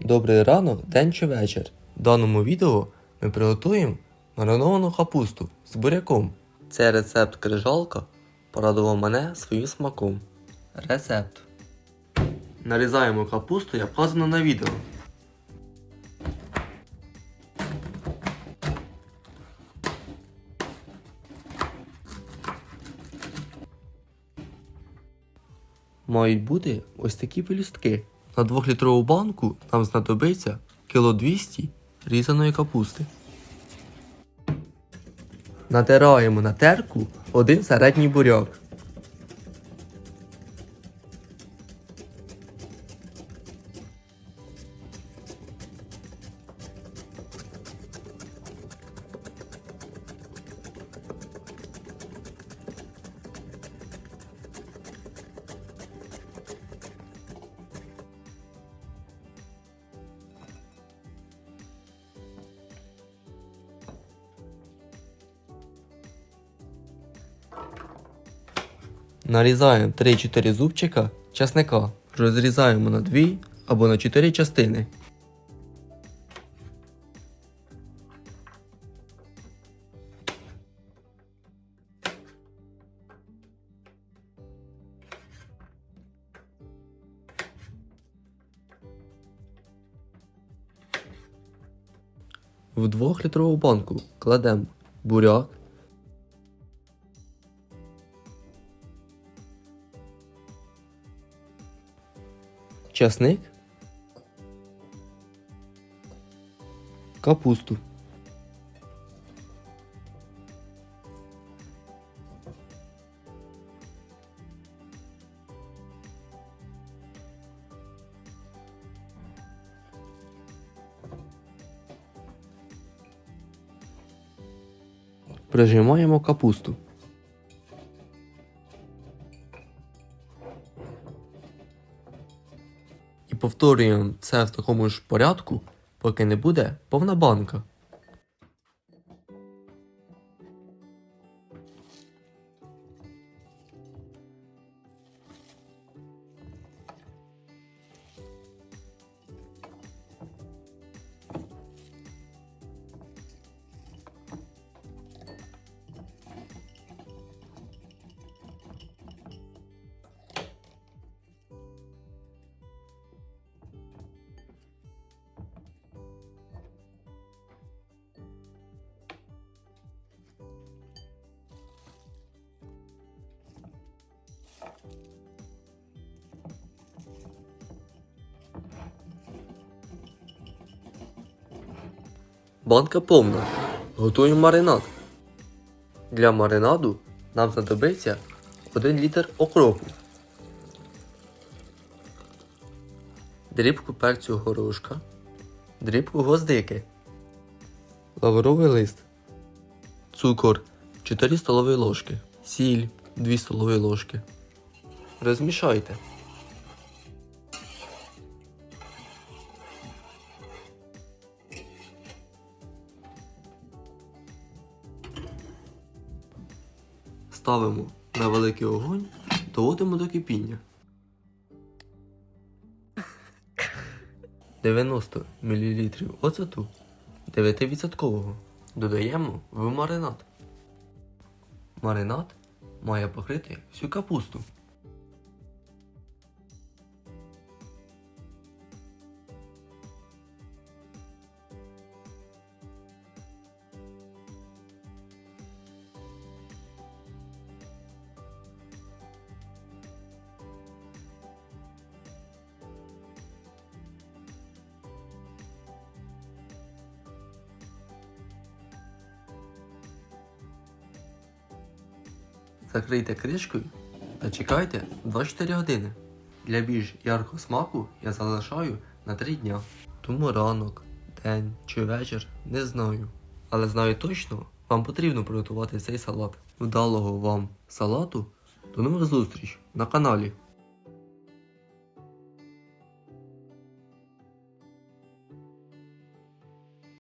Добрий ранок, день чи вечір. В даному відео ми приготуємо мариновану капусту з буряком. Цей рецепт крижалка порадував мене своїм смаком. Рецепт. Нарізаємо капусту, як вказано на відео. Мають бути ось такі пелюстки. На 2-літрову банку нам знадобиться кіло 200 різаної капусти. Натираємо на терку один середній буряк. Нарізаємо 3-4 зубчика часника. Розрізаємо на 2 або на 4 частини. В 2-літрову банку кладемо буряк, часник, капусту. Прижимаємо капусту. Повторюємо це в такому ж порядку, поки не буде повна банка. Банка повна. Готуємо маринад. Для маринаду нам знадобиться 1 літр окропу, дрібку перцю горошка, дрібку гвоздики, лавровий лист, цукор 4 столові ложки, сіль 2 столові ложки. Розмішайте. Ставимо на великий огонь, доводимо до кипіння. 90 мл оцету 9% додаємо в маринад. Маринад має покрити всю капусту. Закрийте кришкою та чекайте 24 години. Для більш яркого смаку я залишаю на 3 дня. Тому ранок, день чи вечір не знаю. Але знаю точно, вам потрібно приготувати цей салат. Вдалого вам салату. До нових зустріч на каналі.